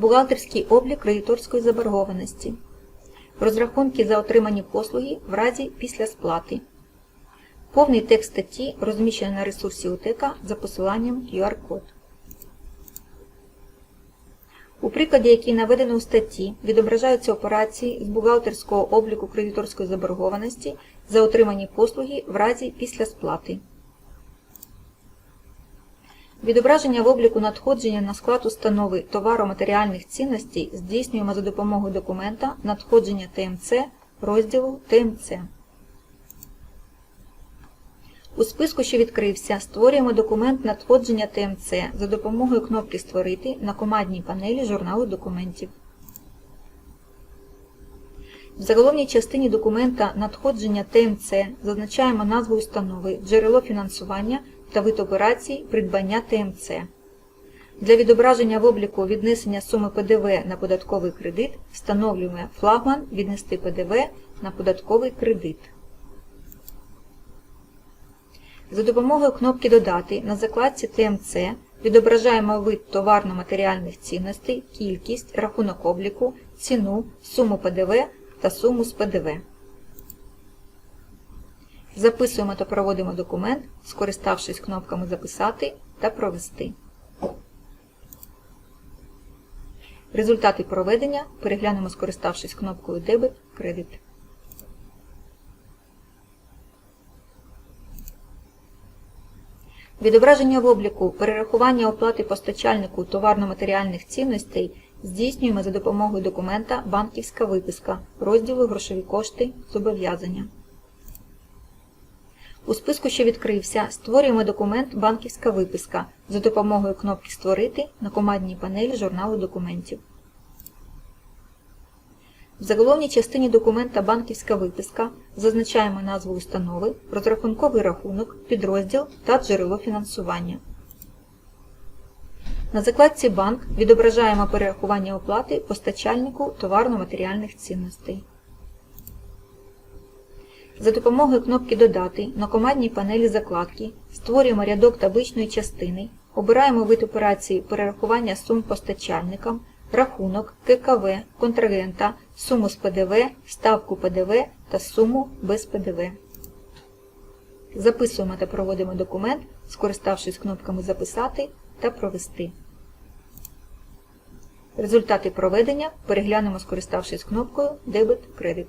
Бухгалтерський облік кредиторської заборгованості. Розрахунки за отримані послуги в разі після сплати. Повний текст статті розміщено на ресурсі УТЕК за посиланням QR-код. У прикладі, який наведено у статті, відображаються операції з бухгалтерського обліку кредиторської заборгованості за отримані послуги в разі після сплати. Відображення в обліку надходження на склад установи товаро-матеріальних цінностей здійснюємо за допомогою документа надходження ТМЦ розділу ТМЦ. У списку, що відкрився, створюємо документ надходження ТМЦ за допомогою кнопки Створити на командній панелі журналу документів. В заголовній частині документа надходження ТМЦ зазначаємо назву установи, джерело фінансування та вид операцій придбання ТМЦ. Для відображення в обліку віднесення суми ПДВ на податковий кредит встановлюємо флагман віднести ПДВ на податковий кредит. За допомогою кнопки Додати на закладці ТМЦ відображаємо вид товарно-матеріальних цінностей, кількість, рахунок обліку, ціну, суму ПДВ та суму з ПДВ. Записуємо та проводимо документ, скориставшись кнопками Записати та Провести. Результати проведення переглянемо, скориставшись кнопкою Дебет Кредит. Відображення в обліку перерахування оплати постачальнику товарно-матеріальних цінностей здійснюємо за допомогою документа Банківська виписка розділу Грошові кошти зобов'язання. У списку, що відкрився, створюємо документ Банківська виписка за допомогою кнопки Створити на командній панелі журналу документів. В заголовній частині документа Банківська виписка зазначаємо назву установи, розрахунковий рахунок, підрозділ та джерело фінансування. На закладці Банк відображаємо перерахування оплати постачальнику товарно-матеріальних цінностей. За допомогою кнопки Додати на командній панелі закладки створюємо рядок табличної частини, обираємо вид операції перерахування сум постачальникам, рахунок, ККВ, контрагента, суму з ПДВ, ставку ПДВ та суму без ПДВ. Записуємо та проводимо документ, скориставшись кнопками Записати та Провести. Результати проведення переглянемо, скориставшись кнопкою Дебет Кредит.